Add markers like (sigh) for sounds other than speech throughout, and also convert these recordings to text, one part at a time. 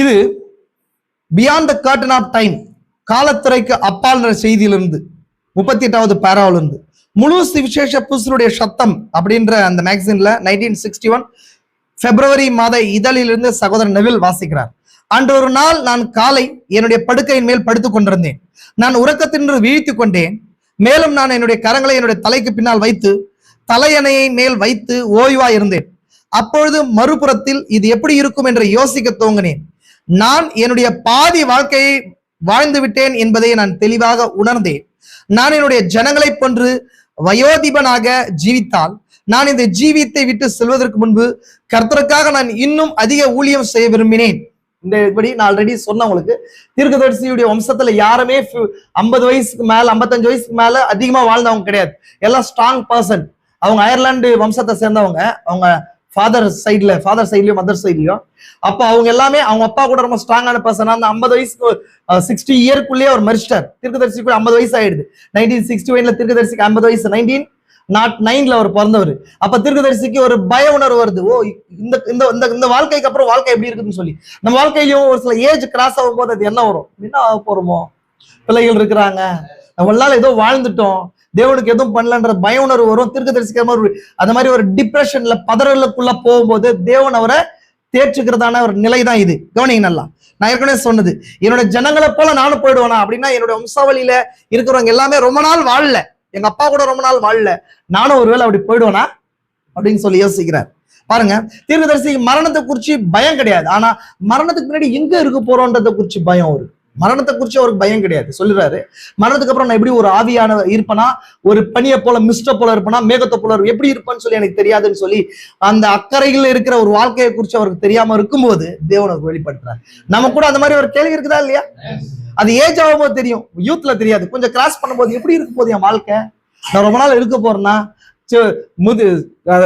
இது beyond the curtain of time காலத்துறைக்கு அப்பால்ன்ற செய்தியிலிருந்து முப்பத்தி எட்டாவது பேராவிலிருந்து. முழு விசேஷ புசுருடைய சத்தம் அப்படின்ற அந்த மேக்சின்ல நைன்டீன் சிக்ஸ்டி ஒன் பிப்ரவரி மாத இதழிலிருந்து சகோதரன் நெவில் வாசிக்கிறார். அன்று ஒரு நாள் நான் காலை என்னுடைய படுக்கையின் மேல் படுத்துக் கொண்டிருந்தேன். நான் உறக்கத்தின்று வீழ்த்து கொண்டேன். மேலும் நான் என்னுடைய கரங்களை என்னுடைய தலைக்கு பின்னால் வைத்து தலையணையை மேல் வைத்து ஓய்வா இருந்தேன் அப்பொழுது மறுபுறத்தில் இது எப்படி இருக்கும் என்று யோசிக்க துவங்கினேன். நான் என்னுடைய பாதி வாழ்க்கையை வாழ்ந்து விட்டேன் என்பதை நான் தெளிவாக உணர்ந்தேன். நான் என்னுடைய ஜனங்களைப் போன்று வயோதிபனாக ஜீவித்தால் நான் இந்த ஜீவியத்தை விட்டு செல்வதற்கு முன்பு கர்த்தருக்காக நான் இன்னும் அதிக ஊழியம் செய்ய விரும்பினேன். இந்த இப்படி நான் ஆல்ரெடி சொன்ன உங்களுக்கு. தீர்க்கதரிசியுடைய வம்சத்துல யாருமே ஐம்பது வயசுக்கு மேல ஐம்பத்தஞ்சு வயசுக்கு மேல அதிகமா வாழ்ந்தவங்க கிடையாது. எல்லாம் ஸ்ட்ராங் பர்சன் அவங்க அயர்லாந்து வம்சத்தை சேர்ந்தவங்க. அவங்க ஃபாதர் சைட்ல ஃபாதர் சைட்லயோ மதர் சைட்லயோ அப்போ அவங்க எல்லாமே அவங்க அப்பா கூட ரொம்ப ஸ்ட்ராங்கான பர்சன் அந்த ஐம்பது வயசுக்கு சிக்ஸ்டி இயர்க்குள்ளேயே அவர் மறிச்சிட்டார் தீர்க்கதரிசிக்கு ஐம்பது வயசு ஆயிடுது. நைன்டீன் சிக்ஸ்டி ஒன்ல திருக்குதரிசிக்கு ஐம்பது வயசு நைன்டீன் நாட் நைன்ல அவர் பிறந்தவர். அப்ப திருக்குதரிசிக்கு ஒரு பய உணர்வு வருது. ஓ இந்த இந்த இந்த இந்த வாழ்க்கைக்கு அப்புறம் வாழ்க்கை எப்படி இருக்குன்னு சொல்லி. நம்ம வாழ்க்கையிலயும் ஒரு சில ஏஜ் கிராஸ் ஆகும் போது அது என்ன வரும்? என்ன ஆக போறோமோ? பிள்ளைகள் இருக்கிறாங்க. நம்மளால ஏதோ வாழ்ந்துட்டோம். தேவனுக்கு எதுவும் பண்ணலன்ற பய உணர்வு வரும். தீர்க்கதரிசிக்கிற மாதிரி அந்த மாதிரி ஒரு டிப்ரெஷன்ல பதறலுக்குள்ள போகும்போது தேவன் அவரை தேற்றுக்கிறதான ஒரு நிலை தான் இது. கவனிங்க நல்லா. நான் ஏற்கனவே சொன்னது. என்னோட ஜனங்களை போல நானும் போயிடுவேனா? அப்படின்னா என்னோட வம்சாவளியில இருக்கிறவங்க எல்லாமே ரொம்ப நாள் வாழல. எங்க அப்பா கூட ரொம்ப நாள் வாழல. நானும் ஒருவேளை அப்படி போயிடுவேனா? அப்படின்னு சொல்லி யோசிக்கிறார். பாருங்க தீர்க்கதரிசிக்கு மரணத்தை குறிச்சு பயம் கிடையாது. ஆனா மரணத்துக்கு முன்னாடி எங்க இருக்க போறோன்றதை குறிச்சு பயம் அவருக்கு. மரணத்தை குறிச்சு அவருக்கு பயம் கிடையாது. சொல்லுறாரு. மரணத்துக்கு அப்புறம் நான் எப்படி ஒரு ஆவியான இருப்பனா? ஒரு பனியை போல மிஸ்ட போல இருப்பனா? மேகத்தை போல எப்படி இருப்பேன்னு சொல்லி எனக்கு தெரியாதுன்னு சொல்லி அந்த அக்கறையில் இருக்கிற ஒரு வாழ்க்கையை குறித்து அவருக்கு தெரியாம இருக்கும்போது தேவன் அவருக்கு வெளிப்படுத்துறாரு. நம்ம கூட அந்த மாதிரி ஒரு கேள்வி இருக்குதா இல்லையா? அது ஏஜ் ஆகும்போது தெரியும். யூத்ல தெரியாது. கொஞ்சம் கிராஸ் பண்ணும்போது எப்படி இருக்கும் போது என் வாழ்க்கை? நான் ரொம்ப நாள் இருக்க போறேன்னா முது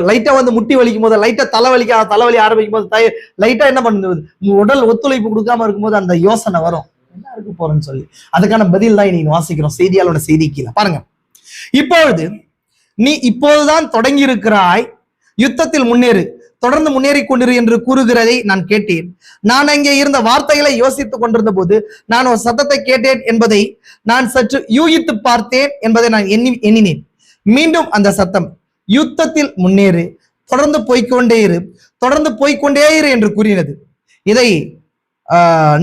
லைட்டா வந்து முட்டி வலிக்கும் போது லைட்டா தலைவலிக்க தலைவலி ஆரம்பிக்கும் போது லைட்டா என்ன பண்ணுது? உடல் ஒத்துழைப்பு கொடுக்காம இருக்கும்போது அந்த யோசனை வரும். என்ன இருக்க போறேன்னு சொல்லி. அதுக்கான பதில் தான் இன்னைக்கு வாசிக்கிறோம் செய்தியாளோட செய்தி கீழே. பாருங்க. இப்பொழுது நீ இப்போதுதான் தொடங்கி இருக்கிறாய் யுத்தத்தில் முன்னேறு. தொடர்ந்து முன்னேறி கொண்டிரு என்று கூறுகிறதை நான் கேட்டேன். நான் அங்கே இருந்த வார்த்தைகளை யோசித்துக் கொண்டிருந்த போது நான் ஒரு சத்தத்தை கேட்டேன் என்பதை நான் சற்று யூகித்து பார்த்தேன் என்பதை நான் எண்ணி எண்ணினேன். மீண்டும் அந்த சத்தம் யுத்தத்தில் முன்னேறு. தொடர்ந்து போய்க்கொண்டே இரு. தொடர்ந்து போய்க்கொண்டே இரு என்று கூறினது. இதை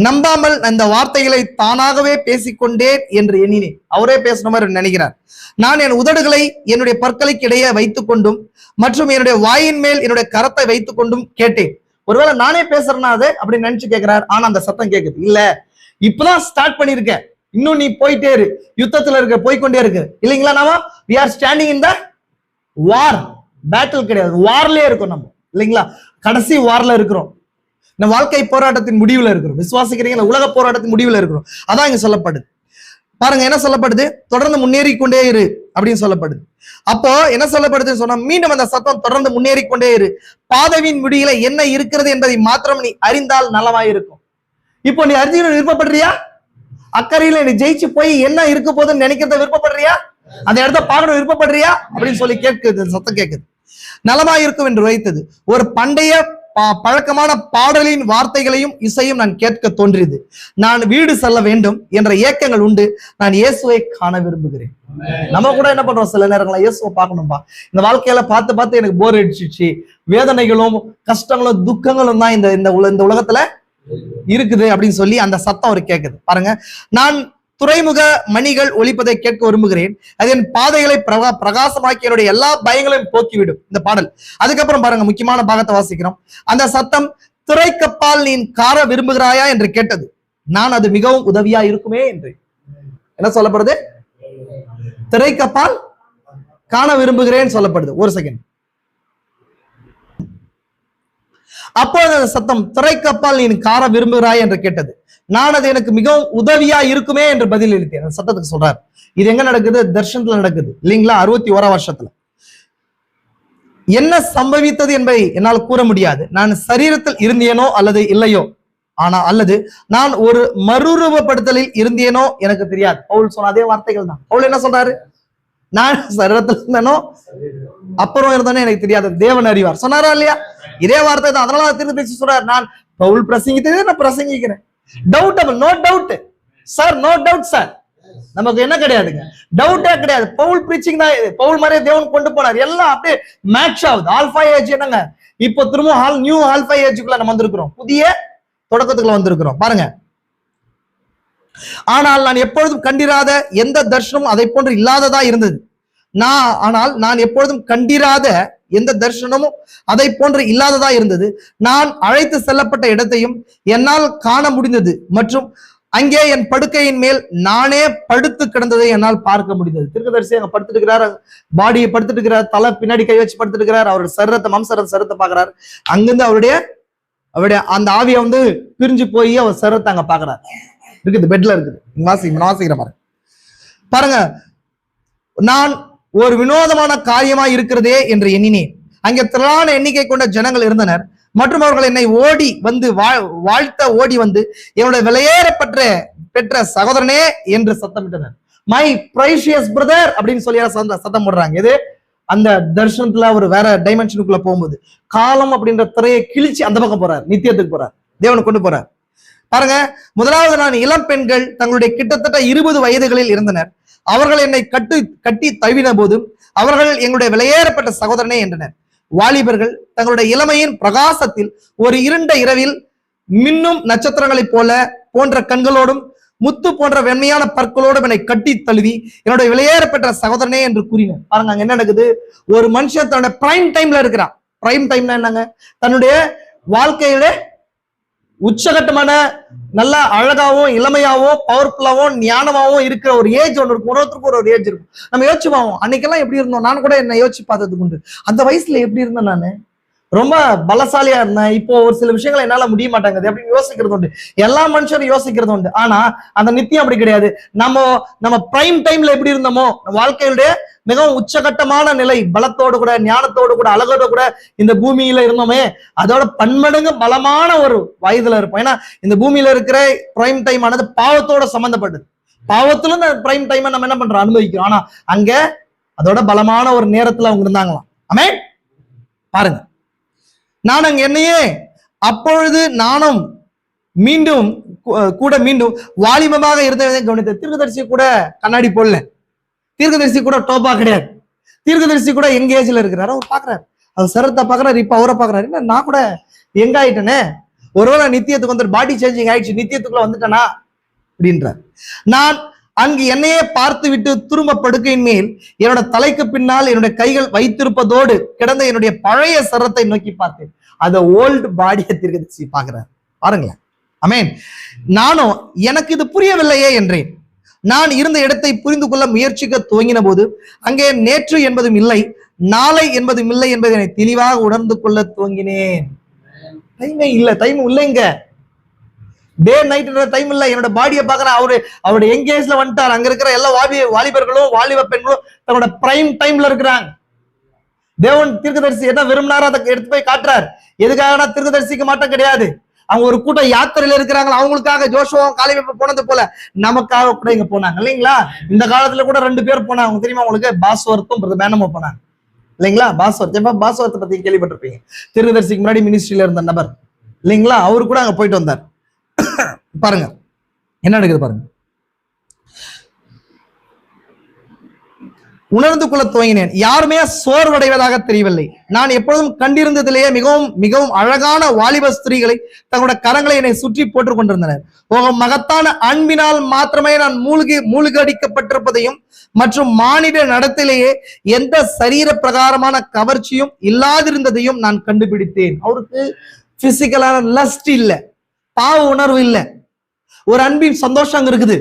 நம்பாமல் அந்த வார்த்தைகளை தானாகவே பேசிக்கொண்டேன் என்று எண்ணினேன். அவரே பேசின மாதிரி நினைக்கிறார். நான் என் உதடுகளை என்னுடைய பற்களுக்கு இடையே வைத்துக் கொண்டும் மற்றும் என்னுடைய வாயின் மேல் என்னுடைய கரத்தை வைத்துக் கொண்டும் கேட்டேன். ஒருவேளை நானே பேசுறேன்னா அது அப்படின்னு நினைச்சு கேட்கிறார். ஆனா அந்த சத்தம் கேட்குது. இல்ல இப்பதான் ஸ்டார்ட் பண்ணிருக்க இன்னும் நீ போயிட்டே இரு. யுத்தத்துல இருக்க போய்க்கொண்டே இருக்கு. இல்லைங்களா நாம? We are standing in the war battle கிடையாது. வார்லயே இருக்கும் நம்ம. இல்லைங்களா? கடைசி வார்ல இருக்கிறோம். இந்த வாழ்க்கை போராட்டத்தின் முடிவுல இருக்கிறோம். விசுவாசிக்கிறீங்களா? உலக போராட்டத்தின் முடிவுல இருக்கிறோம். அதான் இங்க சொல்லப்படுது. பாருங்க என்ன சொல்லப்படுது? தொடர்ந்து முன்னேறி கொண்டே இரு அப்படின்னு சொல்லப்படுது. அப்போ என்ன சொல்லப்படுதுன்னு சொன்னா மீண்டும் அந்த சத்தம் தொடர்ந்து முன்னேறி கொண்டே இரு. பாதவியின் முடியில என்ன இருக்கிறது என்பதை மாத்திரம் நீ அறிந்தால் நலமாயிருக்கும் இப்போ நீ அறிஞ்சுக்கணும் விருப்பப்படுறியா? அக்கறையில நீ ஜெயிச்சு போய் என்ன இருக்க போதுன்னு நினைக்கிறத விருப்பப்படுறியா? அந்த இடத்த பார்க்கணும் விருப்பப்படுறியா? அப்படின்னு சொல்லி கேட்குது சத்தம் கேட்குது. நலமாயிருக்கும் என்று வைத்தது. ஒரு பண்டைய பழக்கமான பாடலின் வார்த்தைகளையும் இசையும் நான் கேட்க தோன்றியது. நான் வீடு செல்ல வேண்டும் என்ற ஏக்கங்கள் உண்டு. நான் இயேசுவை காண விரும்புகிறேன். நம்ம கூட என்ன பண்றோம்? சில நேரங்களா இயேசுவை பார்க்கணும்பா. இந்த வாழ்க்கையில பார்த்து பார்த்து எனக்கு போர் அடிச்சிச்சு வேதனைகளும் கஷ்டங்களும் துக்கங்களும் தான் இந்த இந்த உல- இந்த உலகத்துல இருக்குது அப்படின்னு சொல்லி அந்த சத்தம் அவர் கேட்குது. பாருங்க. நான் துறைமுக மணிகள் ஒழிப்பதை கேட்க விரும்புகிறேன். அதன் பாதைகளை பிரகா பிரகாசமாக்கி என்னுடைய எல்லா பயங்களையும் போக்கிவிடும் இந்த பாடல். அதுக்கப்புறம் பாருங்க முக்கியமான பாகத்தை வாசிக்கிறோம். அந்த சத்தம் துறைக்கப்பால் நீ கார விரும்புகிறாயா? என்று கேட்டது. நான் அது மிகவும் உதவியா இருக்குமே என்று. என்ன சொல்லப்படுது? திரைக்கப்பால் காண விரும்புகிறேன் சொல்லப்படுது. ஒரு செகண்ட் அப்பொழுது அந்த சத்தம் திரைக்கப்பால் நீ கார விரும்புகிறாய்? என்று கேட்டது. நான் அது எனக்கு மிகவும் உதவியா இருக்குமே? என்று பதில் அளித்தேன். அந்த சத்தத்துக்கு சொல்றார். இது எங்க நடக்குது? தர்ஷனத்துல நடக்குது. இல்லைங்களா? அறுபத்தி ஓரா வருஷத்துல. என்ன சம்பவித்தது என்பதை என்னால் கூற முடியாது. நான் சரீரத்தில் இருந்தேனோ அல்லது இல்லையோ? ஆனா அல்லது நான் ஒரு மறுரூபப்படுத்தலில் இருந்தேனோ? எனக்கு தெரியாது. பவுல் சொன்ன அதே வார்த்தைகள் தான். பவுல் என்ன சொல்றாரு? நான் சரீரத்தில் இருந்தேனோ? அப்புறம் இருந்தோன்னு எனக்கு தெரியாது. தேவன் அறிவார். சொன்னாரா இல்லையா? இதே வார்த்தை தான். அதனால திருப்பி பேசி சொல்றாரு. நான் பவுல் பிரசங்கித்ததே நான் பிரசங்கிக்கிறேன். Doubtable no doubt sir no doubt sir நமக்கு என்ன கிடையாதுங்க? டவுட்டே கிடையாது. பவுல் பிரீச்சிங் தான் பவுல் மாதிரியே தேவன் கொண்டு போனார். எல்லாம் அப்படியே மேட்ச் ஆகுது. ஆல்பா ஏஜ் என்னங்க? இப்போ திரும்ப ஆல் நியூ ஆல்பா ஏஜுக்குள்ள நம்ம வந்திருக்கிறோம். புதிய தொடக்கத்துக்குள்ள வந்திருக்கிறோம். பாருங்க. ஆனால் நான் எப்பொழுதும் கண்டிராத எந்த தர்ஷனமும் அதை போன்று இல்லாததா இருந்தது. நான் ஆனால் நான் எப்பொழுதும் கண்டிராத எந்த தர்ஷனமும் அதை போன்று இல்லாததா இருந்தது. நான் அழைத்து செல்லப்பட்ட இடத்தையும் என்னால் காண முடிந்தது மற்றும் அங்கே என் படுக்கையின் மேல் நானே படுத்து கிடந்ததை என்னால் பார்க்க முடிந்தது. திருக்கதரிசி அங்க படுத்துட்டு இருக்கிறார் பாடியை படுத்துட்டு இருக்கிறார் தலை பின்னாடி கை வச்சு படுத்துட்டு இருக்கிறார் அவர் சரத்தை மாம்சர சரத்தை பாக்குறாரு அங்கிருந்து அவருடைய அவருடைய அந்த ஆவியை வந்து பிரிஞ்சு போய் அவர் சரத்தை அங்க பாக்குறாரு இருக்குது பெட்ல இருக்குது. வாசி பாருங்க. பாருங்க நான் ஒரு வினோதமான காரியமா இருக்கிறதே என்று எண்ணினேன். அங்கே திரளான எண்ணிக்கை கொண்ட ஜனங்கள் இருந்தனர். மற்றும் அவர்கள் என்னை ஓடி வந்து வாழ்- வாழ்த்த ஓடி வந்து என்னுடைய விலையேறப்பட்ட பெற்ற சகோதரனே என்று சத்தமிட்டனர். மை பிரைஷியஸ் பிரதர் அப்படின்னு சொல்லி சத்தம் போடுறாங்க. இது அந்த தர்ஷனத்துல ஒரு வேற டைமென்ஷனுக்குள்ள போகும்போது காலம் அப்படின்ற திரையை கிழிச்சு அந்த பக்கம் போறார் நித்தியத்துக்கு போறார் தேவனை கொண்டு போறார். பாருங்க முதலாவது நான் இளம் பெண்கள் தங்களுடைய கிட்டத்தட்ட இருபது வயதுகளில் இருந்தனர். அவர்கள் என்னை கட்டு கட்டி தழுவின போதும் அவர்கள் எங்களுடைய விலையேறப்பட்ட சகோதரனே என்றனர். வாலிபர்கள் தங்களுடைய இளமையின் பிரகாசத்தில் ஒரு இருண்ட இரவில் மின்னும் நட்சத்திரங்களைப் போல போன்ற கண்களோடும் முத்து போன்ற வெண்மையான பற்களோடும் என்னை கட்டி தழுவி என்னுடைய விலையேறப்பட்ட சகோதரனே என்று கூறினர். பாருங்க அங்க என்ன நடக்குது? ஒரு மனுஷன் தன்னுடைய பிரைம் டைம்ல இருக்கிறான். பிரைம் டைம்னா என்னங்க? தன்னுடைய வாழ்க்கையில உச்சகட்டமான நல்ல அழகாவும் இளமையாவும் பவர்ஃபுல்லாவும் ஞானமாவும் இருக்கிற ஒரு ஏஜ் ஒன்று இருக்கும். ஒருத்தருக்கு ஒரு ஏஜ் இருக்கும். நம்ம யோசிச்சு பார்ப்போம். அன்னைக்கெல்லாம் எப்படி இருந்தோம்? நான் கூட என்ன யோசிச்சு பார்த்ததுக்கு உண்டு. அந்த வயசுல எப்படி இருந்தேன் நான்? ரொம்ப பலசாலியா இருந்தேன். இப்போ ஒரு சில விஷயங்கள் என்னால முடிய மாட்டாங்க அப்படின்னு யோசிக்கிறது உண்டு. எல்லா மனுஷரும் யோசிக்கிறது உண்டு. ஆனா அந்த நித்தியம் அப்படி கிடையாது. நம்ம நம்ம பிரைம் டைம்ல எப்படி இருந்தோமோ வாழ்க்கையுடைய மிகவும் உச்சகட்டமான நிலை. பலத்தோடு கூட ஞானத்தோடு கூட அழகோடு கூட இந்த பூமியில இருந்தோமே அதோட பன்மடங்கு பலமான ஒரு வயதுல இருப்போம். ஏன்னா இந்த பூமியில இருக்கிற பிரைம் டைம் ஆனது பாவத்தோட சம்பந்தப்பட்டது. பாவத்துல இந்த பிரைம் டைமை நம்ம என்ன பண்றோம்? அனுபவிக்கிறோம். ஆனா அங்க அதோட பலமான ஒரு நேரத்துல அவங்க இருந்தாங்களாம். ஆமே பாருங்க. நான் அங்க என்னையே அப்பொழுது நானும் மீண்டும் கூட மீண்டும் வாலிபமாக இருந்ததை கவனித்த தீர்க்கதரிசி கூட கண்ணாடி போடல. தீர்க்கதரிசி கூட டோப்பா கிடையாது. தீர்க்கதரிசி கூட எங்க ஏஜ்ல இருக்கிறாரு அவர் பாக்குறாரு. அவர் சரத்தை பாக்குறாரு இப்ப அவரை பாக்குறாரு. என்ன நான் கூட எங்க ஆயிட்டேனே? ஒருவேளை நித்தியத்துக்கு வந்து பாடி சேஞ்சிங் ஆயிடுச்சு நித்தியத்துக்குள்ள வந்துட்டேனா? அப்படின்றார். நான் அங்கு என்னையே பார்த்து விட்டு திரும்ப படுக்கையின் மேல் என்னோட தலைக்கு பின்னால் என்னுடைய கைகள் வைத்திருப்பதோடு கிடந்த என்னுடைய பழைய சரத்தை நோக்கி பார்த்தேன். அதை ஓல்டு பாடியை திருக்கதிச்சு பாக்குறாரு. பாருங்களேன். அமேன் நானும் எனக்கு இது புரியவில்லையே என்றேன். நான் இருந்த இடத்தை புரிந்து கொள்ள முயற்சிக்க துவங்கின போது அங்கே நேற்று என்பதும் இல்லை நாளை என்பதும் இல்லை என்பதை என்னை தெளிவாக உணர்ந்து கொள்ள துவங்கினேன். டைமே இல்ல டைம் இல்லைங்க டே நைட்ன்ற டைம் இல்ல. என்னோட பாடியை பாக்குறேன் அவரு அவருடைய எங்கேஜ்ல வந்துட்டார். அங்க இருக்கிற எல்லா வாலி வாலிபர்களும் வாலிப பெண்களும் தன்னோட பிரைம் டைம்ல இருக்கிறாங்க. தேவன் தீர்க்கதரிசி என்ன விரும்பினாரோ அதை எடுத்து போய் காட்டுறார். எதுக்காகனா தீர்க்கதரிசிக்கு மாட்டம் கிடையாது. அவங்க ஒரு கூட்டம் யாத்திரையில இருக்கிறாங்க அவங்களுக்காக ஜோஷுவம் காலையில போனது போல நமக்காக கூட இங்க போனாங்க. இல்லைங்களா? இந்த காலத்துல கூட ரெண்டு பேர் போனாங்க. தெரியுமா? உங்களுக்கு பாஸ்வர்த்தும் பிரதர் மேனமும் போனாங்க. இல்லைங்களா? பாஸ்வர்த் எப்ப? பாஸ்வரத்தை பத்தி கேள்விப்பட்டிருப்பீங்க. திருதர்சிக்கு முன்னாடி மினிஸ்ட்ரியில இருந்த நபர். இல்லைங்களா? அவரு கூட அங்க போயிட்டு வந்தார். பாருங்க. என்ன நடக்குது பாருங்க. உணர்ந்து கொள்ள துவங்கினேன். யாருமே சோர்வடைவதாக தெரியவில்லை. நான் எப்பொழுதும் கண்டிருந்ததிலேயே மிகவும் மிகவும் அழகான வாலிப ஸ்திரீகளை தங்களுடைய கரங்களை என்னை சுற்றி போட்டுக் கொண்டிருந்தனர். ஒரு மகத்தான அன்பினால் மாத்திரமே நான் மூழ்கி மூழ்கடிக்கப்பட்டிருப்பதையும் மற்றும் மானிட நடத்திலேயே எந்த சரீர பிரகாரமான கவர்ச்சியும் இல்லாதிருந்ததையும் நான் கண்டுபிடித்தேன். அவருக்கு பிசிக்கலான லஸ்ட் இல்லை. பாவ உணர்வு இல்லை. ஒரு அன்பின் சந்தோஷம் அங்க இருக்குது.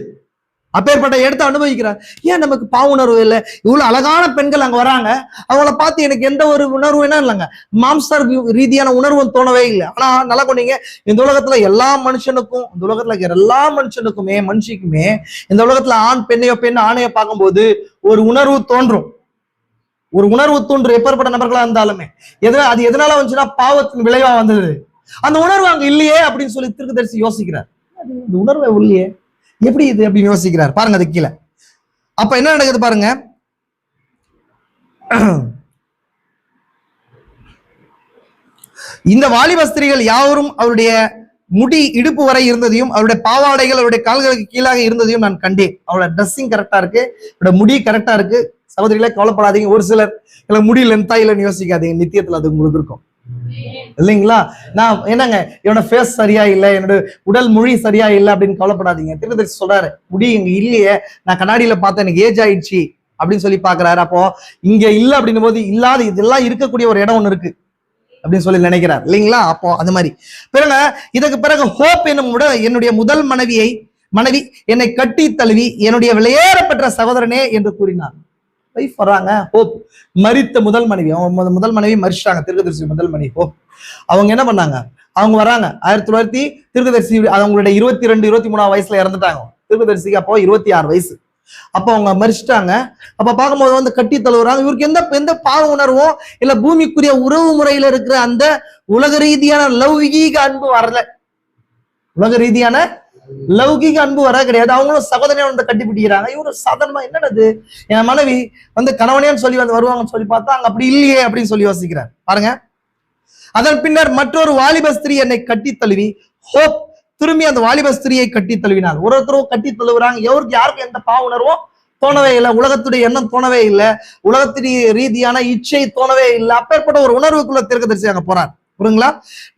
அப்பேற்பட்ட எடுத்து அனுபவிக்கிறார். ஏன் நமக்கு பாவ உணர்வு இல்லை? இவ்வளவு அழகான பெண்கள் அங்க வராங்க. அவங்கள பார்த்து எனக்கு எந்த ஒரு உணர்வு என்ன இல்லைங்க. மாம்சர் ரீதியான உணர்வும் தோணவே இல்லை. ஆனா நல்லா கொண்டீங்க. இந்த உலகத்துல எல்லா மனுஷனுக்கும் இந்த உலகத்துல இருக்கிற எல்லா மனுஷனுக்குமே மனுஷிக்குமே இந்த உலகத்துல ஆண் பெண்ணையோ பெண் ஆணையோ பார்க்கும்போது ஒரு உணர்வு தோன்றும். ஒரு உணர்வு தோன்றும் எப்பேற்பட்ட நபர்களா இருந்தாலுமே. எதனா அது எதனால வந்துச்சுன்னா பாவத்தின் விளைவா வந்தது. அந்த உணர்வு அங்க இல்லையே அப்படின்னு சொல்லி திருக்கதரிசி யோசிக்கிறார். இந்த உணர்வு இல்லையே. எப்படி இது அப்படின்னு யோசிக்கிறார். பாருங்க அது கீழே. அப்ப என்ன நடக்குது பாருங்க. இந்த வாலிப ஸ்திரீகள் யாவரும் அவருடைய முடி இடுப்பு வரை இருந்ததையும் அவருடைய பாவாடைகள் அவருடைய கால்களுக்கு கீழாக இருந்ததையும் நான் கண்டேன். அவளோட ட்ரெஸ்ஸிங் கரெக்டா இருக்கு. அவரோட முடி கரெக்டா இருக்கு. சகோதரிகளை கவலைப்படாதீங்க. ஒரு சிலர் இல்லை முடி லென்த்தா இல்லைன்னு யோசிக்காதீங்க. நித்தியத்துல அது உங்களுக்கு இருக்கும். இல்லைங்களா? நான் என்னங்க என்னோட ஃபேஸ் சரியா இல்லை என்னோட உடல் மொழி சரியா இல்லை அப்படின்னு கவலைப்படாதீங்க. திருப்பதி சொல்றாரு முடி இங்க இல்லையே நான் கண்ணாடியில பார்த்தேன் எனக்கு ஏஜ் ஆயிடுச்சு அப்படின்னு சொல்லி பாக்குறாரு அப்போ இங்க இல்ல அப்படின்னும் போது இல்லாத இதெல்லாம் இருக்கக்கூடிய ஒரு இடம் ஒண்ணு இருக்கு அப்படின்னு சொல்லி நினைக்கிறார். இல்லைங்களா? அப்போ அது மாதிரி. பிறகு இதுக்கு பிறகு ஹோப் என்னும் கூட என்னுடைய முதல் மனைவியை மனைவி என்னை கட்டி தழுவி என்னுடைய விளையேறப்பெற்ற சகோதரனே என்று கூறினார். வைஃப் வராங்க ஹோப். மறித்த முதல் மனைவி. அவங்க முதல் மனைவி மறிச்சிட்டாங்க. திருக்கதரிசி முதல் மனைவி. ஹோப். அவங்க என்ன பண்ணாங்க? அவங்க வராங்க ஆயிரத்தி தொள்ளாயிரத்தி திருக்கதரிசி அவங்களுடைய இருபத்தி ரெண்டு இருபத்தி மூணாவது வயசுல இறந்துட்டாங்க. திருக்கதரிசிக்கு அப்போ இருபத்தி ஆறு வயசு. அப்போ அவங்க மறிச்சிட்டாங்க. அப்ப பார்க்கும்போது வந்து கட்டி தழுவுறாங்க. இவருக்கு எந்த எந்த பாவ உணர்வும் இல்ல பூமிக்குரிய உறவு முறையில இருக்கிற அந்த உலக ரீதியான லௌகீக அன்பு வரல. உலக ரீதியான லௌகிக அன்பு வர கிடையாது. அவங்களும் சகோதரனை வந்து கட்டி பிடிக்கிறாங்க இவரு சாதாரணமா என்னது என் மனைவி வந்து கணவனேன்னு சொல்லி வந்து வருவாங்கன்னு சொல்லி பார்த்தா அங்க அப்படி இல்லையே அப்படின்னு சொல்லி யோசிக்கிறார். பாருங்க. அதன் பின்னர் மற்றொரு வாலிப ஸ்திரீ என்னை கட்டி தழுவி ஹோப் திரும்பி அந்த வாலிப ஸ்திரியை கட்டி தழுவினார் ஒரு ஒருத்தரும் கட்டி தழுவுறாங்க. எவருக்கு யாருக்கு எந்த பாவ உணர்வும் தோணவே இல்லை. உலகத்துடைய எண்ணம் தோணவே இல்லை. உலகத்துடைய ரீதியான இச்சை தோணவே இல்லை. அப்பேற்பட்ட ஒரு உணர்வுக்குள்ள தீர்க்கதரிசி அங்க போறார். புரியுங்களா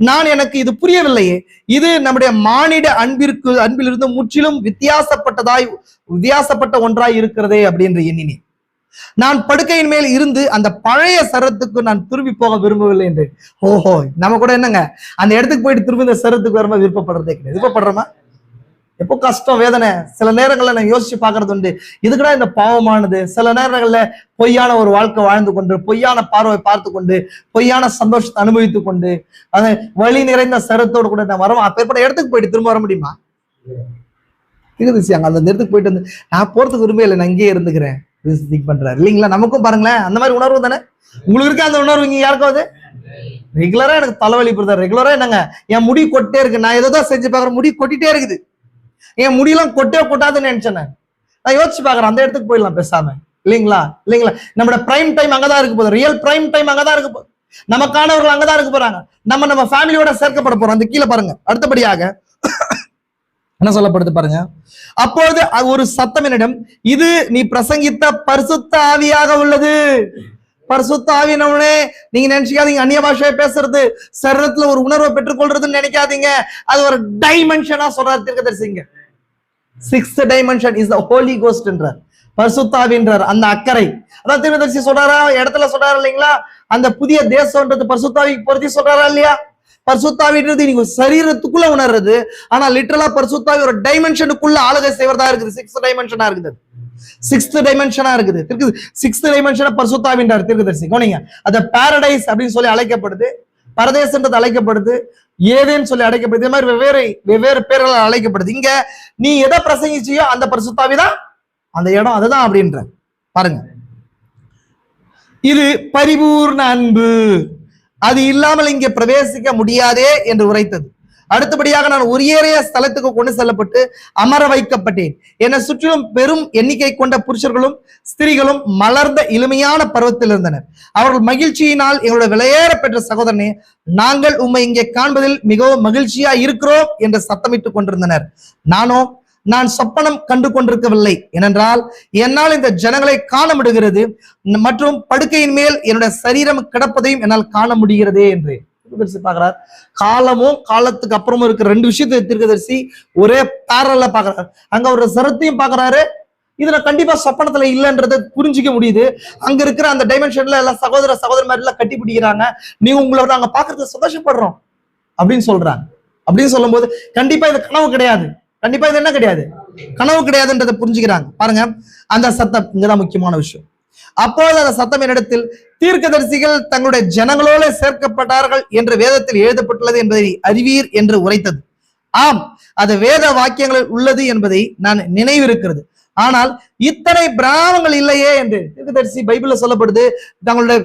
நான் எனக்கு இது புரியவில்லையே. இது நம்முடைய மானிட அன்பிற்கு அன்பிலிருந்து முற்றிலும் வித்தியாசப்பட்டதாய் வித்தியாசப்பட்ட ஒன்றாய் இருக்கிறதே அப்படின்ற எண்ணினேன். நான் படுக்கையின் மேல் இருந்து அந்த பழைய சரத்துக்கு நான் திரும்பி போக விரும்பவில்லை என்று. ஓஹோ நம்ம கூட என்னங்க? அந்த இடத்துக்கு போயிட்டு திரும்பி இந்த சரத்துக்கு வரும்போது விருப்பப்படுறதே கிடையாது. விருப்பப்படுறோமா? எப்போ கஷ்டம் வேதனை சில நேரங்களில் நான் யோசிச்சு பார்க்கறது உண்டு. இதுக்குடா இந்த பாவமானது. சில நேரங்களில் பொய்யான ஒரு வாழ்க்கை வாழ்ந்து கொண்டு பொய்யான பார்வை பார்த்து கொண்டு பொய்யான சந்தோஷத்தை அனுபவித்துக் கொண்டு அந்த வழி நிறைந்த சரத்தோடு கூட நான் வரோம் அப்பேற்பட இடத்துக்கு போயிட்டு திரும்ப வர முடியுமா? இருக்குது அந்த இடத்துக்கு போயிட்டு வந்து நான் போறதுக்கு விரும்பவே இல்லை. நான் இங்கேயே இருந்துக்கிறேன். திங்க் பண்றாரு. இல்லைங்களா? நமக்கும் பாருங்களேன். அந்த மாதிரி உணர்வு தானே? உங்களுக்கு இருக்க அந்த உணர்வு இங்க யாருக்காவது? ரெகுலரா எனக்கு தலைவலி பிரதர் ரெகுலரா என்னங்க? என் முடி கொட்டே இருக்கு. நான் ஏதோ தான் செஞ்சு பாக்குறேன் முடி கொட்டிட்டே இருக்குது. என் முடியெல்லாம் கொட்டே கொட்டாதுன்னு நினைச்சேன். நான். யோசிச்சு பாக்குறேன் அந்த இடத்துக்கு போயிடலாம் பேசாம. இல்லைங்களா? இல்லைங்களா? நம்மளோட பிரைம் டைம் அங்கதான் இருக்க போகுது. ரியல் பிரைம் டைம் அங்கதான் இருக்க போகுது நமக்கானவர்கள் அங்கதான் இருக்க போறாங்க. நம்ம நம்ம ஃபேமிலியோட சேர்க்கப்பட போறோம். அந்த கீழே பாருங்க. அடுத்தபடியாக (clears throat) என்ன சொல்லப்படுது பாருங்க? அப்பொழுது ஒரு சத்தம் என்னிடம் இது நீ பிரசங்கித்த பரிசுத்த ஆவியாக உள்ளது. பரிசுத்த ஆவினவனே நீங்க நினைச்சுக்காதீங்க. அந்நிய பாஷையை பேசுறது சரீரத்துல ஒரு உணர்வை பெற்றுக்கொள்றதுன்னு நினைக்காதீங்க. அது ஒரு டைமென்ஷனா சொல்றாரு தீர்க்கதரிசிங்க. Sixth dimension is the holy கோஸ்ட்ன்றார் பரிசுத்தாவின்றார் அந்த அக்கறை. அதான் தீர்க்கதரிசி சொல்றாரா? இடத்துல சொல்றாரு இல்லைங்களா? அந்த புதிய தேசம்ன்றது பரிசுத்தாவிக்கு பொருத்தி சொல்றாரா இல்லையா? பரிசுத்தாவின்றது நீங்க சரீரத்துக்குள்ள உணர்றது. ஆனா லிட்டரலா பரிசுத்தாவி ஒரு டைமென்ஷனுக்குள்ள ஆளுகை செய்வதா இருக்குது. சிக்ஸ் டைமென்ஷனா இருக்குது. சிக்ஸ்த் டைமென்ஷனா இருக்குது. இருக்குது சிக்ஸ்த் டைமென்ஷனா பரிசுத்தாவின்றார் தீர்க்கதரிசி. கவனிங்க. அது பாரடைஸ் அப்படின்னு சொல்லி அழைக்கப்படுது. பரதேசன்றது அழைக்கப்படுது. ஏதேன்னு சொல்லி அழைக்கப்படுது. இது மாதிரி வெவ்வேறு வெவ்வேறு பேர்களால் அழைக்கப்படுது. இங்க நீ எதை பிரசங்கிச்சியோ அந்த பரிசுத்தாவி தான் அந்த இடம். அதுதான் அப்படின்ற. பாருங்க. இது பரிபூர்ண அன்பு. அது இல்லாமல் இங்கே பிரவேசிக்க முடியாதே என்று உரைத்தது. அடுத்தபடியாக நான் உரியேறிய ஸ்தலத்துக்கு கொண்டு செல்லப்பட்டு அமர வைக்கப்பட்டேன். என்னை சுற்றிலும் பெரும் எண்ணிக்கை கொண்ட புருஷர்களும் ஸ்திரீகளும் மலர்ந்த இளமையான பருவத்தில் இருந்தனர். அவர்கள் மகிழ்ச்சியினால் எங்களுடைய விளையேற பெற்ற சகோதரனே நாங்கள் உம்மை இங்கே காண்பதில் மிகவும் மகிழ்ச்சியா இருக்கிறோம் என்று சத்தமிட்டுக் கொண்டிருந்தனர். நானோ நான் சொப்பனம் கண்டு கொண்டிருக்கவில்லை. ஏனென்றால் என்னால் இந்த ஜனங்களை காண முடிகிறது மற்றும் படுக்கையின் மேல் என்னுடைய சரீரம் கிடப்பதையும் என்னால் காண முடிகிறதே என்று தீர்க்கதரிசி பார்க்கிறார். காலமும் காலத்துக்கு அப்புறமும் இருக்கிற ரெண்டு விஷயத்தை தீர்க்கதரிசி ஒரே பேரல பாக்குறாரு அங்க ஒரு சரத்தையும் பாக்குறாரு இதுல கண்டிப்பா சொப்பனத்துல இல்லைன்றத புரிஞ்சுக்க முடியுது. அங்க இருக்கிற அந்த டைமென்ஷன்ல எல்லாம் சகோதர சகோதர மாதிரி எல்லாம் கட்டி பிடிக்கிறாங்க. நீங்க உங்களை நாங்க பாக்குறது சந்தோஷப்படுறோம் அப்படின்னு சொல்றாங்க. அப்படின்னு சொல்லும் போது கண்டிப்பா இது கனவு கிடையாது. கண்டிப்பா இது என்ன கிடையாது? கனவு கிடையாதுன்றதை புரிஞ்சுக்கிறாங்க. பாருங்க. அந்த சத்தம் இங்கதான் முக்கியமான விஷயம். அப்போது அந்த சத்தம் என்னிடத்தில் தீர்க்கதரிசிகள் தங்களுடைய ஜனங்களோட சேர்க்கப்பட்டார்கள் என்று வேதத்தில் எழுதப்பட்டுள்ளது என்பதை அறிவீர் என்று உரைத்தது. ஆம் அது வேத வாக்கியங்களில் உள்ளது என்பதை நான் நினைவிருக்கிறது. ஆனால் இத்தனை பிராமங்கள் இல்லையே என்று தீர்க்கதரிசி பைபிள்ல சொல்லப்படுது. தங்களுடைய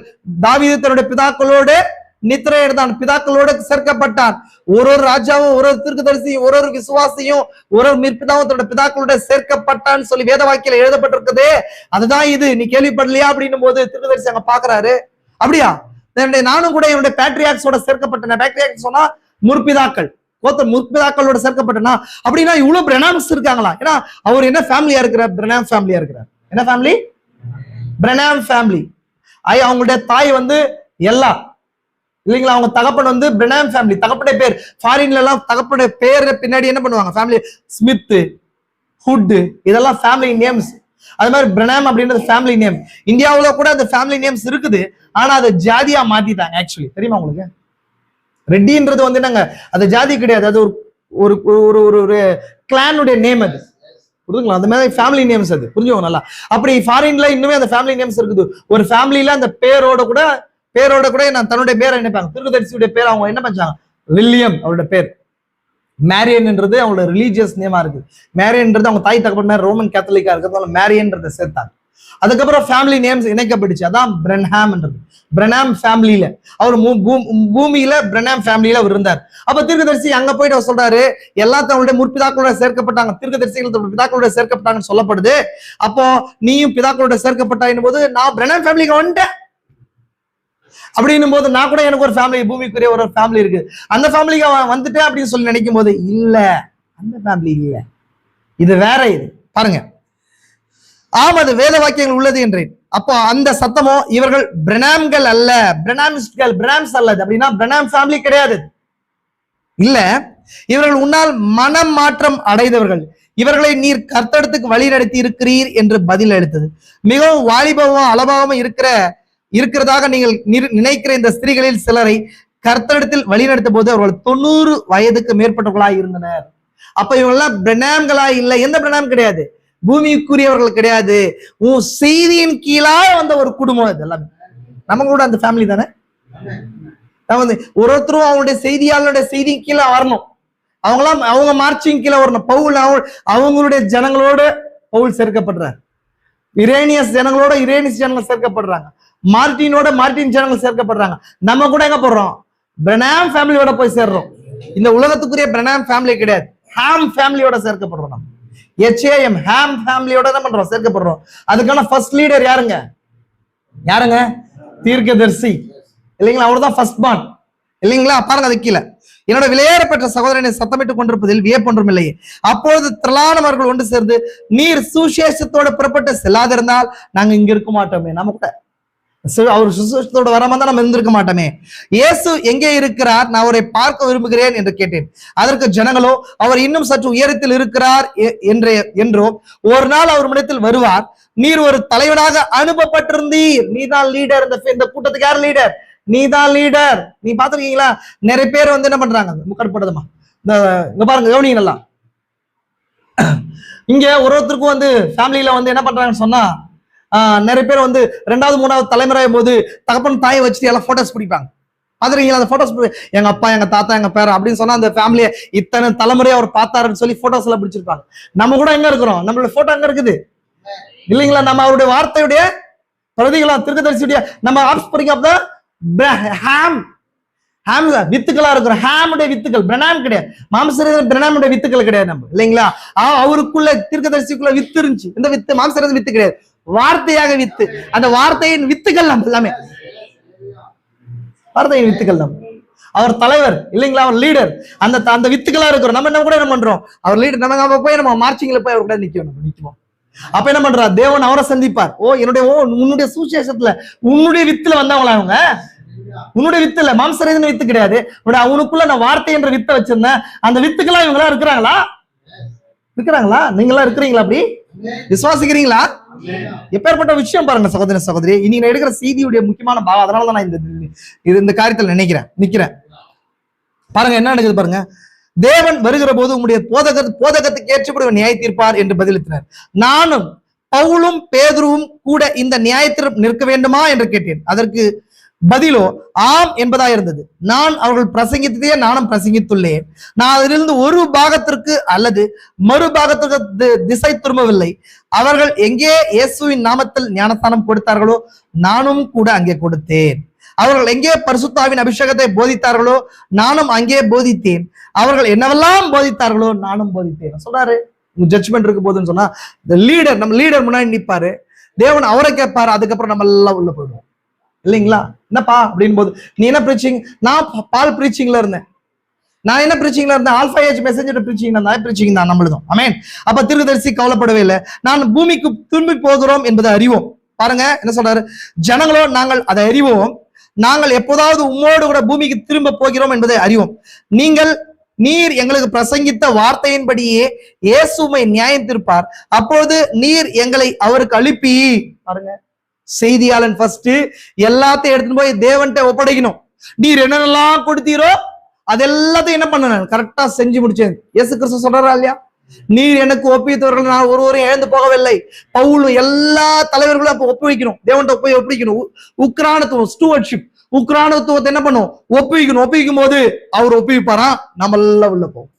தாவிதத்தனுடைய தன்னுடைய பிதாக்களோடு நித்திரை எடுத்தான் பிதாக்களோடு சேர்க்கப்பட்டான். ஒரு ஒரு ராஜாவும் ஒரு ஒரு தீர்க்கதரிசியும் ஒரு ஒரு விசுவாசியும் ஒரு ஒரு மிற்பிதாவும் தன்னோட பிதாக்களோட சேர்க்கப்பட்டான்னு சொல்லி வேத வாக்கியில எழுதப்பட்டிருக்குது. அதுதான் இது. நீ கேள்விப்படலையா அப்படின்னும் போது தீர்க்கதரிசி அங்க பாக்குறாரு. அப்படியா? என்னுடைய நானும் கூட என்னுடைய பேட்ரியாக்ஸோட சேர்க்கப்பட்டேன் பேட்ரியாக்ஸ் சொன்னா முற்பிதாக்கள். கோத்த முற்பிதாக்களோட சேர்க்கப்பட்டனா? அப்படின்னா இவ்வளவு பிரணாம்ஸ் இருக்காங்களா? ஏன்னா அவர் என்ன ஃபேமிலியா இருக்கிறார்? பிரணாம் ஃபேமிலியா இருக்கிறார். என்ன ஃபேமிலி பிரணாம் ஃபேமிலி ஐ அவங்களுடைய தாய் வந்து எல்லா இல்லைங்களா? அவங்க தகப்பன் வந்து பிரணாம் ஃபேமிலி தகப்பனுடைய பேர். ஃபாரின்ல எல்லாம் தகப்பனுடைய பேர் பின்னாடி என்ன பண்ணுவாங்க? ஃபேமிலி ஸ்மித் ஹுட் இதெல்லாம் ஃபேமிலி நேம்ஸ் அது மாதிரி பிரணாம் அப்படின்றது ஃபேமிலி நேம் இந்தியாவில் கூட அந்த ஃபேமிலி நேம்ஸ் இருக்குது. ஆனா அதை ஜாதியா மாத்திட்டாங்க ஆக்சுவலி தெரியுமா உங்களுக்கு? ரெட்டின்றது வந்து என்னங்க? அது ஜாதி கிடையாது. அது ஒரு ஒரு ஒரு ஒரு ஒரு கிளானுடைய நேம் அது. புரியுதுங்களா அந்த மாதிரி ஃபேமிலி நேம்ஸ் அது. புரிஞ்சுக்கோங்க நல்லா. அப்படி ஃபாரின்ல இன்னுமே அந்த ஃபேமிலி நேம்ஸ் இருக்குது. ஒரு ஃபேமிலியில அந்த பேரோட கூட பேரோட கூட நான் தன்னுடைய பேரை நினைப்பாங்க திருதரிசியுடைய பேர் அவங்க என்ன பண்ணாங்க வில்லியம் அவரோட பேர். மேரியன்ன்றது அவங்களோட ரிலீஜியஸ் நேமா இருக்கு. மேரியன்ன்றது அவங்க தாய் தகப்பன் மேல ரோமன் கேத்தலிக்கா இருக்கிறதால மேரியன்றதை சேர்த்தாங்க. அதுக்கப்புறம் ஃபேமிலி நேம்ஸ் இணைக்கப்பட்டுச்சு. அதான் பிரன்ஹாம்ன்றது பிரனாம் ஃபேமிலியில அவர் மூ- பூமியில பிரனாம் ஃபேமிலியில அவர் இருந்தார். அப்ப தீர்க்கதரிசி அங்க போயிட்டு அவர் சொல்றாரு எல்லா தன்னுடைய முற்பிதாக்களோட சேர்க்கப்பட்டாங்க. தீர்க்கதரிசிகள் பிதாக்களோட சேர்க்கப்பட்டாங்கன்னு சொல்லப்படுது. அப்போ நீயும் பிதாக்களோட சேர்க்கப்பட்டாயின் போது நான் பிரனாம் ஃபேமிலிக்கு வந்துட்டேன் அப்படின்னும் போது நான் கூட எனக்கு ஒரு ஃபேமிலி பூமிக்குரிய ஒரு ஃபேமிலி இருக்கு. அந்த ஃபேமிலிக்கு அவன் வந்துட்டேன் அப்படின்னு சொல்லி நினைக்கும் போது இல்ல அந்த ஃபேமிலி இல்ல. இது வேற இது. பாருங்க. ஆம் அது வேத வாக்கியங்கள் உள்ளது என்றேன். அப்போ அந்த சத்தமோ இவர்கள் பிரணாம்கள் அல்ல. பிரணாமிஸ்ட்கள் பிராம்ஸ் அல்லது அப்படின்னா பிரணாம் ஃபேமிலி கிடையாது. இல்ல இவர்கள் உன்னால் மனம் மாற்றம் அடைந்தவர்கள். இவர்களை நீர் கர்த்தடத்துக்கு வழி நடத்தி இருக்கிறீர் என்று பதில் அளித்தது. மிகவும் வாலிபமும் அளவாகவும் இருக்கிற இருக்கிறதாக நீங்கள் நினைக்கிற இந்த ஸ்திரீகளில் சிலரை கர்த்தரிடத்தில் வழிநடத்த போது அவர்கள் தொண்ணூறு வயதுக்கு மேற்பட்டவர்களாய் இருந்தனர். அப்ப இவங்க எல்லாம் பிரணாம்களா இல்லை. எந்த பிரணாம் கிடையாது? பூமிக்குரியவர்கள் கிடையாது. உன் செய்தியின் கீழாக வந்த ஒரு குடும்பம் இது எல்லாமே. நம்ம கூட அந்த ஃபேமிலி தானே? வந்து ஒரு ஒருத்தரும் அவங்களுடைய செய்தியாளருடைய செய்தியின் கீழே வரணும். அவங்களாம் அவங்க மார்ச்சிங் கீழே வரணும். பவுல் அவங்க- அவங்களுடைய ஜனங்களோட பவுல் சேர்க்கப்படுறார். இரேனியஸ் ஜனங்களோட இரேனியஸ் ஜனங்கள் சேர்க்கப்படுறாங்க. மார்டினோட மார்டின் ஜனங்கள் சேர்க்கப்படுறாங்க. நம்ம கூட எங்க போடுறோம் பிரணாம் ஃபேமிலியோட போய் சேர்றோம். இந்த உலகத்துக்குரிய பிரணாம் ஃபேமிலி கிடையாது. ஹாம் ஃபேமிலியோட சேர்க்கப்படுறோம் நம்ம. ஹெச்ஏஎம் ஹாம் ஃபேமிலியோட என்ன பண்றோம் சேர்க்கப்படுறோம். அதுக்கான ஃபர்ஸ்ட் லீடர் யாருங்க? யாருங்க? தீர்க்கதர்சி. இல்லைங்களா? அவ்வளவுதான் ஃபர்ஸ்ட் பான் இல்லைங்களா? பாருங்க அது கீழே. என்னோட விளையாடப்பட்ட சகோதரனை சத்தமிட்டுக் கொண்டிருப்பதில் வியப்பொன்றும் இல்லையே. அப்பொழுது திரளானவர்கள் ஒன்று சேர்ந்து நீர் சுசேஷத்தோட புறப்பட்டு செல்லாதிருந்தால் நாங்க இங்க இருக்க மாட்டோமே. நம்ம கூட அவர் சுசேஷத்தோட வராம தான் நம்ம இருந்திருக்க மாட்டோமே. இயேசு எங்கே இருக்கிறார்? நான் அவரை பார்க்க விரும்புகிறேன் என்று கேட்டேன். அதற்கு ஜனங்களோ அவர் இன்னும் சற்று உயரத்தில் இருக்கிறார் எ- என்று என்றோ ஒரு நாள் அவர் இடத்தில் வருவார். நீர் ஒரு தலைவனாக அனுப்பப்பட்டிருந்தீர். நீதான் லீடர் இந்த இந்த கூட்டத்துக்கு யார் லீடர் நீதான் லீடர் நீ பாத்துருக்கீங்களா நிறைய பேர் வந்து என்ன பண்றாங்க? முக்கற்படுதுமா இந்த இங்க பாருங்க கவனிங்க நல்லா இங்க ஒரு ஒருத்தருக்கும் வந்து ஃபேமிலியில வந்து என்ன பண்றாங்கன்னு சொன்னா நிறைய பேர் வந்து ரெண்டாவது மூணாவது தலைமுறை போது தகப்பன் தாயை வச்சுட்டு எல்லாம் போட்டோஸ் பிடிப்பாங்க. பாத்துருக்கீங்களா அந்த போட்டோஸ் எங்க அப்பா எங்க தாத்தா எங்க பேர் அப்படின்னு சொன்னா அந்த ஃபேமிலியை இத்தனை தலைமுறையை அவர் பார்த்தாருன்னு சொல்லி போட்டோஸ் எல்லாம் பிடிச்சிருப்பாங்க. நம்ம கூட எங்க இருக்கிறோம். நம்மளோட போட்டோ எங்க இருக்குது. இல்லைங்களா? நம்ம அவருடைய வார்த்தையுடைய பிரதிகளா திருக்கதரிசியுடைய நம்ம ஆப்ஸ்பரிங் ஆஃப் ஹாம் ஹாம் வித்துக்களா இருக்கிறோம். ஹாமுடைய வித்துக்கள் பிரணாம் கிடையாது. மாம்சரீரம் பிரணாமுடைய வித்துக்கள் கிடையாது நம்ம. இல்லைங்களா? அவருக்குள்ள தீர்க்கதரிசிக்குள்ள வித்து இருந்துச்சு. இந்த வித்து மாம்சரீரம் வித்து கிடையாது. வார்த்தையாக வித்து. அந்த வார்த்தையின் வித்துக்கள் நம்ம எல்லாமே. வார்த்தையின் வித்துக்கள் நம்ம அவர் தலைவர் இல்லைங்களா? அவர் லீடர் அந்த அந்த வித்துக்களா இருக்கிறோம் நம்ம என்ன கூட என்ன பண்றோம்? அவர் லீடர் நம்ம அங்க போய் நம்ம மார்ச்சிங்ல போய் அவர் கூட நிக்கணும் நம்ம அப்ப என்ன பண்றா தேவன் அவரை சந்திப்பார். ஓ என்னுடைய ஓ உன்னுடைய சுசேஷத்துல உன்னுடைய வித்துல வந்தவங்களா அவங்க? உன்னுடைய வித்து இல்ல மாம்சரேதன வித்து கிடையாது. பட் அவனுக்குள்ள நான் வார்த்தை என்ற வித்தை வச்சிருந்தேன். அந்த வித்துக்கெல்லாம் இவங்களா இருக்கிறாங்களா? இருக்கிறாங்களா? நீங்களா இருக்கிறீங்களா அப்படி? விசுவாசிக்கிறீங்களா? எப்பேற்பட்ட விஷயம் பாருங்க சகோதர சகோதரி. இன்னைக்கு நான் எடுக்கிற செய்தியுடைய முக்கியமான பாவம் அதனால தான் நான் இந்த இது இந்த காரியத்தில் நினைக்கிறேன் நிக்கிறேன். பாருங்க என்ன நடக்குது பாருங்க? தேவன் வருகிற போது உங்களுடைய போதக போதகத்துக்கு ஏற்றப்படி நியாய தீர்ப்பார் என்று பதிலளித்தனர். நானும் பவுலும் பேதுருவும் கூட இந்த நியாயத்திற்கு நிற்க வேண்டுமா என்று கேட்டேன். அதற்கு பதிலோ ஆம் என்பதா இருந்தது. நான் அவர்கள் பிரசங்கித்ததையே நானும் பிரசங்கித்துள்ளேன். நான் அதிலிருந்து ஒரு பாகத்திற்கு அல்லது மறு பாகத்திற்கு தி- திசை திரும்பவில்லை. அவர்கள் எங்கே இயேசுவின் நாமத்தில் ஞானஸ்தானம் கொடுத்தார்களோ நானும் கூட அங்கே கொடுத்தேன். அவர்கள் எங்கே பரிசுத்தாவின் அபிஷேகத்தை போதித்தார்களோ நானும் அங்கே போதித்தேன். அவர்கள் என்னவெல்லாம் போதித்தார்களோ நானும் போதித்தேன். சொல்றாரு ஜட்ஜ்மெண்ட் இருக்கு போதுன்னு சொன்னா இந்த லீடர் நம்ம லீடர் முன்னாடி நிற்பாரு தேவன் அவரை கேட்பாரு அதுக்கப்புறம் நம்ம எல்லாம் உள்ள போயிடுவோம். இல்லைங்களா? என்னப்பா? அப்படின்னு போது நீ என்ன ப்ரீச்சிங் நான் பால் ப்ரீச்சிங்ல இருந்தேன். நான் என்ன பிரீச்சிங்ல இருந்தேன்? ஆல்பா ஏஜ் மெசேஜ் பிரீச்சிங் நான் பிரீச்சிங் தான் நம்மளதும். அமேன் அப்ப திருதரிசி கவலைப்படவே இல்லை. நான் பூமிக்கு திரும்பி போகிறோம் என்பதை அறிவோம். பாருங்க என்ன சொல்றாரு? ஜனங்களோ நாங்கள் அதை அறிவோம். நாங்கள் எப்போதாவது உம்மோடு கூட பூமிக்கு திரும்ப போகிறோம் என்பதை அறிவோம். நீங்கள் நீர் எங்களுக்கு பிரசங்கித்த வார்த்தையின்படியே இயேசுமை நியாயம் திருப்பார் அப்பொழுது நீர் எங்களை அவருக்கு அழுப்பி பாருங்க. செய்தியாளன் ஃபர்ஸ்ட் எல்லாத்தையும் எடுத்துட்டு போய் தேவன்கிட்ட ஒப்படைக்கணும். நீர் என்னென்னலாம் கொடுத்தீரோ அது எல்லாத்தையும் என்ன பண்ணணும்? கரெக்டா செஞ்சு முடிச்சேன். இயேசு கிறிஸ்து சொல்றா இல்லையா? நீர் எனக்கு ஒப்பித்தவர்கள் நான் ஒருவரும் எழுந்து போகவில்லை. பவுலும் எல்லா தலைவர்களும் அப்ப ஒப்புவிக்கணும் தேவன்கிட்ட போய் ஒப்பிக்கணும் உக்ரானத்துவம் ஸ்டூவர்ட்ஷிப் உக்ரானத்துவத்தை என்ன பண்ணும்? ஒப்புவிக்கணும் ஒப்புவிக்கும் போது அவர் ஒப்புவிப்பாரா நம்ம உள்ள போவோம்.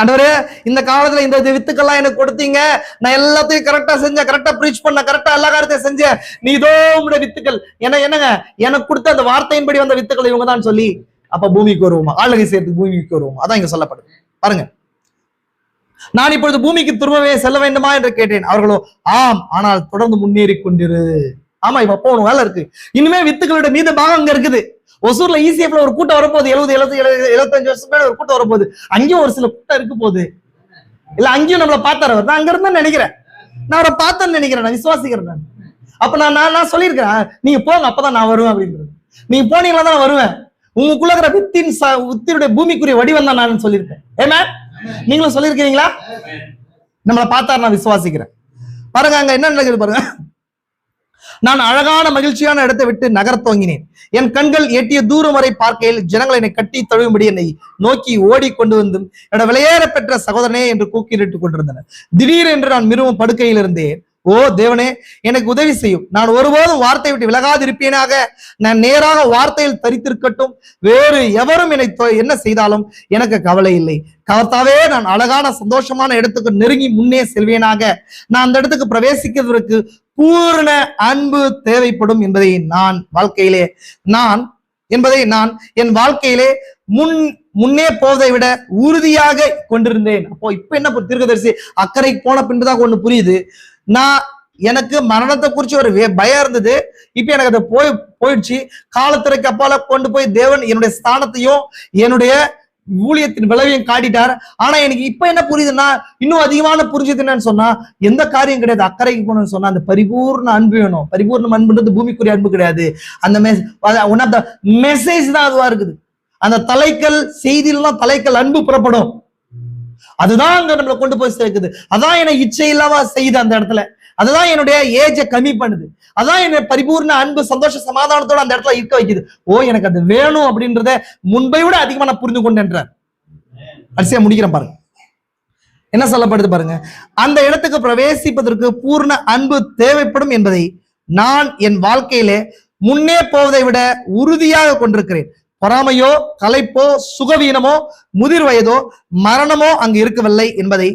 ஆண்டவரே இந்த காலத்துல இந்த வித்துக்கெல்லாம் எனக்கு கொடுத்தீங்க. நான் எல்லாத்தையும் கரெக்டா செஞ்சேன் கரெக்டா ப்ரீச் பண்ண கரெக்டா எல்லா காரியத்தையும் செஞ்சேன். நீ இதோ உங்களுடைய வித்துக்கள். என்ன என்னங்க? எனக்கு கொடுத்த அந்த வார்த்தையின்படி வந்த வித்துக்களை இவங்க தான் சொல்லி அப்ப பூமிக்கு வருவோமா? ஆளுகை சேர்த்து பூமிக்கு வருவோமா? அதான் இங்க சொல்லப்படுது. பாருங்க. நான் இப்பொழுது பூமிக்கு திரும்பவே செல்ல வேண்டுமா என்று கேட்டேன். அவர்களோ ஆம் ஆனால் தொடர்ந்து முன்னேறி கொண்டிரு. ஆமா இப்ப போகணும் வேலை இருக்கு. இனிமே வித்துக்களோட மீத பாகம் அங்க இருக்குது. ஒசூர்ல இசிஎஃப்ல ஒரு கூட்டம் வரப்போகுது. எழுபது எழுபது எழுபத்தஞ்சு வருஷம் மேல ஒரு கூட்டம் வரப்போகுது. அங்கேயும் ஒரு சில கூட்டம் இருக்க போகுது. இல்ல அங்கேயும் நம்மள பார்த்தாரு அவர். நான் அங்க இருந்தா நினைக்கிறேன். நான் அவரை பார்த்தேன்னு நினைக்கிறேன். நான் விசுவாசிக்கிறேன் நான். அப்ப நான் நான் நான் சொல்லியிருக்கிறேன். நீங்க போங்க அப்பதான் நான் வருவேன் அப்படின்றது. நீங்க போனீங்களா தான் நான் வருவேன். உங்களுக்குள்ள இருக்கிற வித்தின் ச- வித்தினுடைய பூமிக்குரிய வடிவம் தான் நான் சொல்லியிருக்கேன் ஏமா நீங்களும் சொல்லியிருக்கிறீங்களா? நம்மளை பார்த்தாரு நான் விசுவாசிக்கிறேன். பாருங்க அங்க என்ன நடக்குது பாருங்க. நான் அழகான மகிழ்ச்சியான இடத்தை விட்டு நகரத் துவங்கினேன். என் கண்கள் எட்டிய தூரம் வரை பார்க்கையில் ஜனங்கள் என்னை கட்டி தழுவும்படி என்னை நோக்கி ஓடி கொண்டு வந்தும் என்னோட விளையாட பெற்ற சகோதரனே என்று கூக்கிலிட்டுக் கொண்டிருந்தனர். திடீர் என்று நான் மிருவும் படுக்கையில் இருந்தேன். ஓ தேவனே எனக்கு உதவி செய்யும். நான் ஒருபோதும் வார்த்தை விட்டு விலகாதிருப்பேனாக. நான் நேராக வார்த்தையில் தரித்திருக்கட்டும். வேறு எவரும் என்னை தொ- என்ன செய்தாலும் எனக்கு கவலை இல்லை. கவர்த்தாவே நான் அழகான சந்தோஷமான இடத்துக்கு நெருங்கி முன்னே செல்வேனாக. நான் அந்த இடத்துக்கு பிரவேசிக்கிறதுக்கு பூரண அன்பு தேவைப்படும் என்பதை நான் வாழ்க்கையிலே நான் என்பதை நான் என் வாழ்க்கையிலே முன் முன்னே போவதை விட உறுதியாக கொண்டிருந்தேன். அப்போ இப்ப என்ன தீர்க்கதரிசி அக்கறைக்கு போன பின்புதான் ஒண்ணு புரியுது. நான் எனக்கு மரணத்தை குறிச்சு ஒரு வே- பயம் இருந்தது. இப்ப எனக்கு அது போய் போயிடுச்சு. காலத்துறைக்கு அப்பால கொண்டு போய் தேவன் என்னுடைய ஸ்தானத்தையும் என்னுடைய ஊழியத்தின் விளைவையும் காட்டிட்டார். ஆனா எனக்கு இப்ப என்ன புரியுதுன்னா இன்னும் அதிகமான புரிஞ்சது என்னன்னு சொன்னா எந்த காரியம் கிடையாது. அக்கறைக்கு போகணும்னு சொன்னா அந்த பரிபூர்ண அன்பு வேணும். பரிபூர்ண அன்புன்றது பூமிக்குரிய அன்பு கிடையாது. அந்த ஒன் ஆஃப் த மெசேஜ் தான் அதுவா இருக்குது. அந்த தலைக்கல் செய்தியிலாம் தலைக்கல் அன்பு புறப்படும். அதுதான் அங்க நம்மளை கொண்டு போய் சேர்க்குது. அதான் என்னை இச்சை இல்லாம செய்யுது அந்த இடத்துல. அதுதான் என்னுடைய ஏஜை கம்மி பண்ணுது. அதான் என்னை பரிபூர்ண அன்பு சந்தோஷ சமாதானத்தோட அந்த இடத்துல இருக்க வைக்குது. ஓ எனக்கு அது வேணும் அப்படின்றத முன்பை விட அதிகமா நான் புரிந்து கொண்டேன்றார் அரிசியா முடிக்கிறேன் பாருங்க. என்ன சொல்லப்படுது பாருங்க? அந்த இடத்துக்கு பிரவேசிப்பதற்கு பூர்ண அன்பு தேவைப்படும் என்பதை நான் என் வாழ்க்கையிலே முன்னே போவதை விட உறுதியாக கொண்டிருக்கிறேன். பொறாமையோ கலைப்போ சுகவீனமோ முதிர் வயதோ மரணமோ அங்கு இருக்கவில்லை என்பதை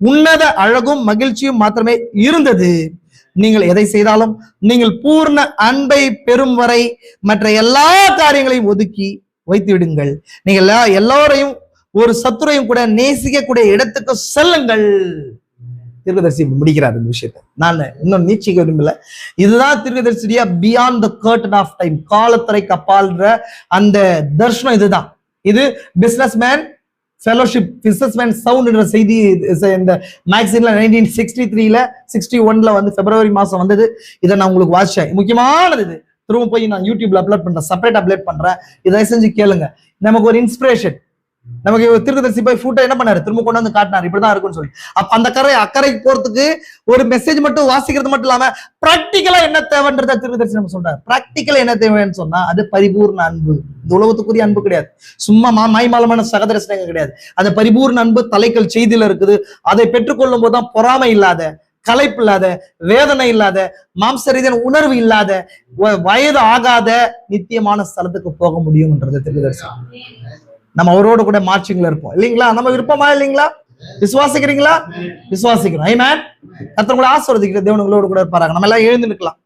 உன்னத அழகும் மகிழ்ச்சியும் மாத்திரமே இருந்தது. நீங்கள் எதை செய்தாலும் நீங்கள் பூர்ண அன்பை பெறும் வரை மற்ற எல்லா காரியங்களையும் ஒதுக்கி வைத்து விடுங்கள். நீங்கள் எல்லா எல்லோரையும் ஒரு சத்துரையும் கூட நேசிக்கக்கூடிய இடத்துக்கு செல்லுங்கள். தீர்க்கதரிசி முடிக்கிறார் இந்த விஷயத்தை. நான் இன்னும் நீச்சிக்க விரும்பல. இதுதான் தீர்க்கதரிசியா beyond the curtain of time காலத்துறைக்கு அப்பால்ன்ற அந்த தர்ஷனம் இதுதான். இது பிசினஸ் மேன் ஃபெலோஷிப் பிசஸ்மேன் சவுண்ட்ன்ற செய்தி இந்த மேக்சின்ல நைன்டீன் சிக்ஸ்டி த்ரீல சிக்ஸ்டி ஒன்ல வந்து பிப்ரவரி மாசம் வந்தது. இதை நான் உங்களுக்கு வாசிச்சேன் முக்கியமானது இது. திரும்ப போய் நான் யூடியூப்ல அப்லோட் பண்றேன். செப்பரேட் அப்லோட் பண்றேன். இதை செஞ்சு கேளுங்க. நமக்கு ஒரு இன்ஸ்பிரேஷன் நமக்கு திருத்தரிசி போய் ஃபோட்டோ என்ன பண்ணாரு? திரும்ப கொண்டு வந்து காட்டினார். இப்படிதான் இருக்கும்னு சொல்லி. அப்ப அந்த கரை அக்கறைக்கு போறதுக்கு ஒரு மெசேஜ் மட்டும் வாசிக்கிறது மட்டும் இல்லாம பிராக்டிக்கலா என்ன தேவைன்றத திருக்கதரிசி நம்ம சொல்றாரு. பிராக்டிக்கலா என்ன தேவைன்னு சொன்னா அது பரிபூர்ண அன்பு. உலகத்துக்குரிய அன்பு கிடையாது. சும்மா மா மாய்மாலமான சகதரிசனங்க கிடையாது. அந்த பரிபூர்ண அன்பு தலைக்கல் செய்தியில இருக்குது. அதை பெற்றுக்கொள்ளும் போது தான் பொறாமை இல்லாத களைப்பு இல்லாத வேதனை இல்லாத மாம்ச ரீதியான உணர்வு இல்லாத வ- வயது ஆகாத நித்தியமான ஸ்தலத்துக்கு போக முடியும்ன்றது திருக்கதரிசி நம்ம அவரோட கூட மார்ச்சிங்ல இருப்போம். இல்லைங்களா? நம்ம விருப்பமா இல்லைங்களா? விசுவாசிக்கிறீங்களா? விசுவாசிக்கிறோம். ஐ மேன் கத்தவங்களை ஆசீர்வதிக்கிற தேவன் கூட இருப்பாங்க நம்ம எல்லாம் எழுந்து நிற்கலாம்.